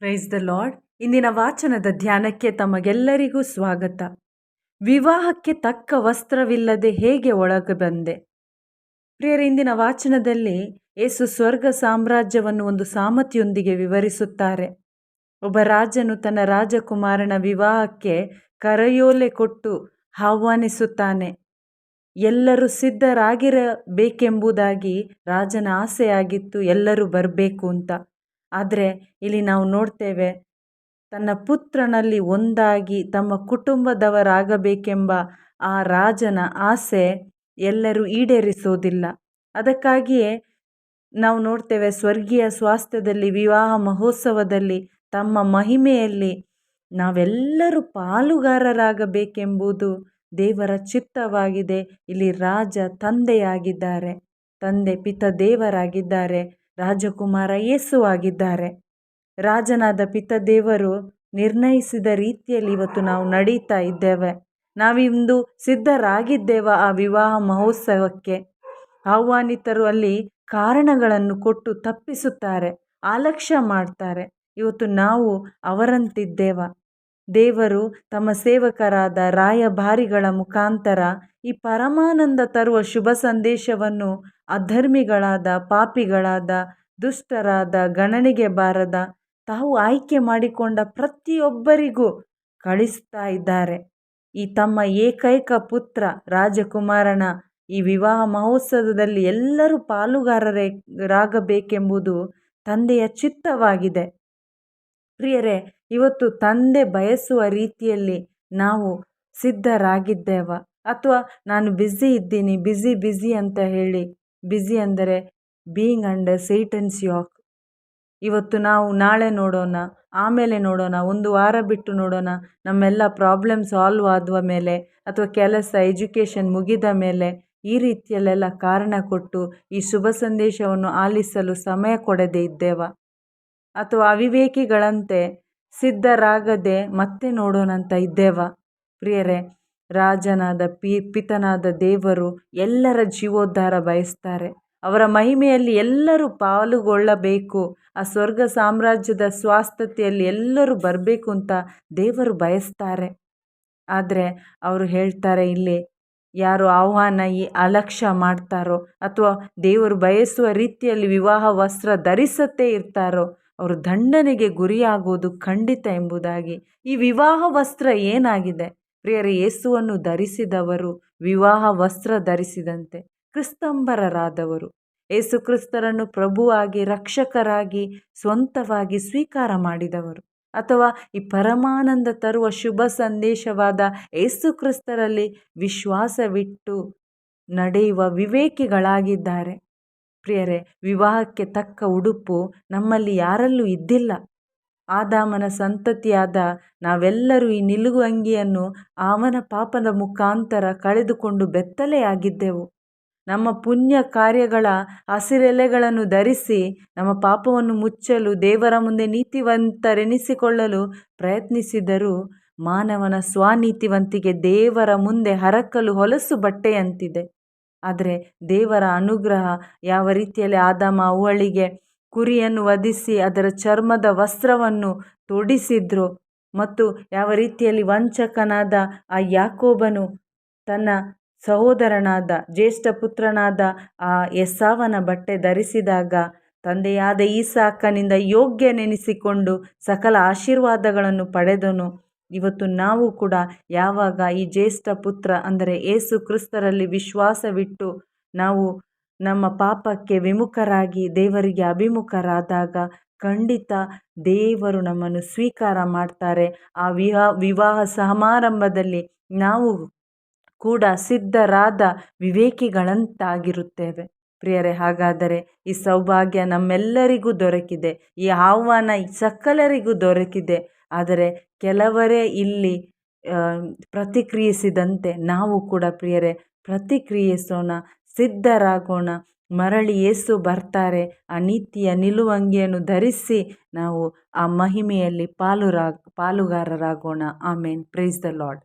Price the lord ಇಂದಿನ ವಾಚನದ ಧ್ಯಾನಕ್ಕೆ ತಮಗೆಲ್ಲರಿಗೂ ಸ್ವಾಗತ. ವಿವಾಹಕ್ಕೆ ತಕ್ಕ ವಸ್ತ್ರವಿಲ್ಲದೆ ಹೇಗೆ ಒಳಗೆ ಬಂದೆ? ಪ್ರಿಯರ, ಇಂದಿನ ವಾಚನದಲ್ಲಿ ಏಸು ಸ್ವರ್ಗ ಸಾಮ್ರಾಜ್ಯವನ್ನು ಒಂದು ಸಾಮತಿಯೊಂದಿಗೆ ವಿವರಿಸುತ್ತಾರೆ. ಒಬ್ಬ ರಾಜನು ತನ್ನ ರಾಜಕುಮಾರನ ವಿವಾಹಕ್ಕೆ ಕರೆಯೋಲೆ ಕೊಟ್ಟು ಆಹ್ವಾನಿಸುತ್ತಾನೆ. ಎಲ್ಲರೂ ಸಿದ್ಧರಾಗಿರಬೇಕೆಂಬುದಾಗಿ ರಾಜನ ಆಸೆಯಾಗಿತ್ತು, ಎಲ್ಲರೂ ಬರಬೇಕು ಅಂತ. ಆದರೆ ಇಲ್ಲಿ ನಾವು ನೋಡ್ತೇವೆ, ತನ್ನ ಪುತ್ರನಲ್ಲಿ ಒಂದಾಗಿ ತಮ್ಮ ಕುಟುಂಬದವರಾಗಬೇಕೆಂಬ ಆ ರಾಜನ ಆಸೆ ಎಲ್ಲರೂ ಈಡೇರಿಸೋದಿಲ್ಲ ಅದಕ್ಕಾಗಿಯೇ ನಾವು ನೋಡ್ತೇವೆ, ಸ್ವರ್ಗೀಯ ಸ್ವಾಸ್ಥ್ಯದಲ್ಲಿ, ವಿವಾಹ ಮಹೋತ್ಸವದಲ್ಲಿ, ತಮ್ಮ ಮಹಿಮೆಯಲ್ಲಿ ನಾವೆಲ್ಲರೂ ಪಾಲುಗಾರರಾಗಬೇಕೆಂಬುದು ದೇವರ ಚಿತ್ತವಾಗಿದೆ. ಇಲ್ಲಿ ರಾಜ ತಂದೆಯಾಗಿದ್ದಾರೆ, ತಂದೆ, ಪಿತ ದೇವರಾಗಿದ್ದಾರೆ. ರಾಜಕುಮಾರ ಯೇಸುವಾಗಿದ್ದಾರೆ ರಾಜನಾದ ಪಿತದೇವರು ನಿರ್ಣಯಿಸಿದ ರೀತಿಯಲ್ಲಿ ಇವತ್ತು ನಾವು ನಡೀತಾ ಇದ್ದೇವೆ. ನಾವಿಂದು ಸಿದ್ಧರಾಗಿದ್ದೇವ ಆ ವಿವಾಹ ಮಹೋತ್ಸವಕ್ಕೆ. ಆಹ್ವಾನಿತರು ಅಲ್ಲಿ ಕಾರಣಗಳನ್ನು ಕೊಟ್ಟು ತಪ್ಪಿಸುತ್ತಾರೆ, ಆಲಕ್ಷ್ಯ ಮಾಡ್ತಾರೆ. ಇವತ್ತು ನಾವು ಅವರಂತಿದ್ದೇವ. ದೇವರು ತಮ್ಮ ಸೇವಕರಾದ ರಾಯಭಾರಿಗಳ ಮುಖಾಂತರ ಈ ಪರಮಾನಂದ ತರುವ ಶುಭ ಸಂದೇಶವನ್ನು ಅಧರ್ಮಿಗಳಾದ, ಪಾಪಿಗಳಾದ, ದುಷ್ಟರಾದ, ಗಣನೆಗೆ ಬಾರದ, ತಾವು ಆಯ್ಕೆ ಮಾಡಿಕೊಂಡ ಪ್ರತಿಯೊಬ್ಬರಿಗೂ ಕಳಿಸ್ತಾ ಇದ್ದಾರೆ. ಈ ತಮ್ಮ ಏಕೈಕ ಪುತ್ರ ರಾಜಕುಮಾರನ ಈ ವಿವಾಹ ಮಹೋತ್ಸವದಲ್ಲಿ ಎಲ್ಲರೂ ಪಾಲುಗಾರರಾಗಬೇಕೆಂಬುದು ತಂದೆಯ ಚಿತ್ತವಾಗಿದೆ. ಪ್ರಿಯರೇ ಇವತ್ತು ತಂದೆ ಬಯಸುವ ರೀತಿಯಲ್ಲಿ ನಾವು ಸಿದ್ಧರಾಗಿದ್ದೇವ. ಅಥವಾ ನಾನು ಬ್ಯುಸಿ ಇದ್ದೀನಿ ಬ್ಯುಸಿ ಬ್ಯುಸಿ ಅಂತ ಹೇಳಿ ಬ್ಯುಸಿ ಅಂದರೆ ಬೀಯಿಂಗ್ ಅಂಡರ್ ಸೇಟನ್ಸ್ ಯಾಕ್ ಇವತ್ತು ನಾವು ನಾಳೆ ನೋಡೋಣ, ಆಮೇಲೆ ನೋಡೋಣ, ಒಂದು ವಾರ ಬಿಟ್ಟು ನೋಡೋಣ, ನಮ್ಮೆಲ್ಲ ಪ್ರಾಬ್ಲಮ್ ಸಾಲ್ವ್ ಆದುವ ಮೇಲೆ ಅಥವಾ ಕೆಲಸ ಎಜುಕೇಷನ್ ಮುಗಿದ ಮೇಲೆ ಈ ರೀತಿಯಲ್ಲೆಲ್ಲ ಕಾರಣ ಕೊಟ್ಟು ಈ ಶುಭ ಸಂದೇಶವನ್ನು ಆಲಿಸಲು ಸಮಯ ಕೊಡದೇ ಇದ್ದೇವಾ. ಅಥವಾ ಅವಿವೇಕಿಗಳಂತೆ ಸಿದ್ಧರಾಗದೆ ಮತ್ತೆ ನೋಡೋಣ ಅಂತ ಇದ್ದೇವ? ಪ್ರಿಯರೇ, ರಾಜನಾದ ಪಿ, ಪಿತನಾದ ದೇವರು ಎಲ್ಲರ ಜೀವೋದ್ಧಾರ ಬಯಸ್ತಾರೆ. ಅವರ ಮಹಿಮೆಯಲ್ಲಿ ಎಲ್ಲರೂ ಪಾಲುಗೊಳ್ಳಬೇಕು. ಆ ಸ್ವರ್ಗ ಸಾಮ್ರಾಜ್ಯದ ಸ್ವಾಸ್ಥತೆಯಲ್ಲಿ ಎಲ್ಲರೂ ಬರಬೇಕು ಅಂತ ದೇವರು ಬಯಸ್ತಾರೆ. ಆದರೆ ಅವರು ಹೇಳ್ತಾರೆ ಇಲ್ಲಿ, ಯಾರು ಆಹ್ವಾನ ಈ ಅಲಕ್ಷ್ಯ ಮಾಡ್ತಾರೋ ಅಥವಾ ದೇವರು ಬಯಸುವ ರೀತಿಯಲ್ಲಿ ವಿವಾಹ ವಸ್ತ್ರ ಧರಿಸತ್ತೇ ಇರ್ತಾರೋ ಅವರು ದಂಡನೆಗೆ ಗುರಿಯಾಗುವುದು ಖಂಡಿತ ಎಂಬುದಾಗಿ. ಈ ವಿವಾಹ ವಸ್ತ್ರ ಏನಾಗಿದೆ? ಪ್ರಿಯರ, ಯೇಸುವನ್ನು ಧರಿಸಿದವರು ವಿವಾಹ ವಸ್ತ್ರ ಧರಿಸಿದಂತೆ ಕ್ರಿಸ್ತಂಬರರಾದವರು. ಏಸುಕ್ರಿಸ್ತರನ್ನು ಪ್ರಭುವಾಗಿ, ರಕ್ಷಕರಾಗಿ, ಸ್ವಂತವಾಗಿ ಸ್ವೀಕಾರ ಮಾಡಿದವರು. ಅಥವಾ ಈ ಪರಮಾನಂದ ತರುವ ಶುಭ ಸಂದೇಶವಾದ ಏಸುಕ್ರಿಸ್ತರಲ್ಲಿ ವಿಶ್ವಾಸವಿಟ್ಟು ನಡೆಯುವ ವಿವೇಕಿಗಳಾಗಿದ್ದಾರೆ. ಪ್ರಿಯರೇ, ವಿವಾಹಕ್ಕೆ ತಕ್ಕ ಉಡುಪು ನಮ್ಮಲ್ಲಿ ಯಾರಲ್ಲೂ ಇದ್ದಿಲ್ಲ. ಆದಾಮನ ಸಂತತಿಯಾದ ನಾವೆಲ್ಲರೂ ಈ ನಿಲುಗು ಅಂಗಿಯನ್ನು ಅವನ ಪಾಪದ ಮುಖಾಂತರ ಕಳೆದುಕೊಂಡು ಬೆತ್ತಲೆಯಾಗಿದ್ದೆವು ನಮ್ಮ ಪುಣ್ಯ ಕಾರ್ಯಗಳ ಹಸಿರೆಲೆಗಳನ್ನು ಧರಿಸಿ, ನಮ್ಮ ಪಾಪವನ್ನು ಮುಚ್ಚಲು, ದೇವರ ಮುಂದೆ ನೀತಿವಂತರೆನಿಸಿಕೊಳ್ಳಲು ಪ್ರಯತ್ನಿಸಿದರೂ, ಮಾನವನ ಸ್ವನೀತಿವಂತಿಗೆ ದೇವರ ಮುಂದೆ ಹರಕಲು ಹೊಲಸು ಬಟ್ಟೆಯಂತಿದೆ. ಆದರೆ ದೇವರ ಅನುಗ್ರಹ ಯಾವ ರೀತಿಯಲ್ಲಿ ಆದಾಮ ಅವಳಿಗೆ ಕುರಿಯನ್ನು ವಧಿಸಿ ಅದರ ಚರ್ಮದ ವಸ್ತ್ರವನ್ನು ತೊಡಿಸಿದ್ರು ಮತ್ತು ಯಾವ ರೀತಿಯಲ್ಲಿ ವಂಚಕನಾದ ಆ ಯಾಕೋಬನು ತನ್ನ ಸಹೋದರನಾದ, ಜ್ಯೇಷ್ಠ ಪುತ್ರನಾದ ಆ ಎಸ್ಸಾವನ ಬಟ್ಟೆ ಧರಿಸಿದಾಗ ತಂದೆಯಾದ ಈಸಾಕನಿಂದ ಯೋಗ್ಯ ನೆನೆಸಿಕೊಂಡು ಸಕಲ ಆಶೀರ್ವಾದಗಳನ್ನು ಪಡೆದನು. ಇವತ್ತು ನಾವು ಕೂಡ ಯಾವಾಗ ಈ ಜ್ಯೇಷ್ಠ ಪುತ್ರ ಅಂದರೆ ಏಸು ಕ್ರಿಸ್ತರಲ್ಲಿ ವಿಶ್ವಾಸವಿಟ್ಟು ನಾವು ನಮ್ಮ ಪಾಪಕ್ಕೆ ವಿಮುಖರಾಗಿ ದೇವರಿಗೆ ಅಭಿಮುಖರಾದಾಗ ಖಂಡಿತ ದೇವರು ನಮ್ಮನ್ನು ಸ್ವೀಕಾರ ಮಾಡ್ತಾರೆ. ಆ ವಿವಾಹ ಸಮಾರಂಭದಲ್ಲಿ ನಾವು ಕೂಡ ಸಿದ್ಧರಾದ ವಿವೇಕಿಗಳಂತಾಗಿರುತ್ತೇವೆ. ಪ್ರಿಯರೇ, ಹಾಗಾದರೆ ಈ ಸೌಭಾಗ್ಯ ನಮ್ಮೆಲ್ಲರಿಗೂ ದೊರಕಿದೆ. ಈ ಆಹ್ವಾನ ಸಕಲರಿಗೂ ದೊರಕಿದೆ. ಆದರೆ ಕೆಲವರೇ ಇಲ್ಲಿ ಪ್ರತಿಕ್ರಿಯಿಸಿದಂತೆ ನಾವು ಕೂಡ ಪ್ರಿಯರೇ ಪ್ರತಿಕ್ರಿಯಿಸೋಣ, ಸಿದ್ಧರಾಗೋಣ, ಮರಳಿ ಏಸು ಬರ್ತಾರೆ ಆ ನೀತಿಯ ನಿಲುವಂಗಿಯನ್ನು ಧರಿಸಿ ನಾವು ಆ ಮಹಿಮೆಯಲ್ಲಿ ಪಾಲುರಾ ಪಾಲುಗಾರರಾಗೋಣ. ಆಮೇನ್. Praise the Lord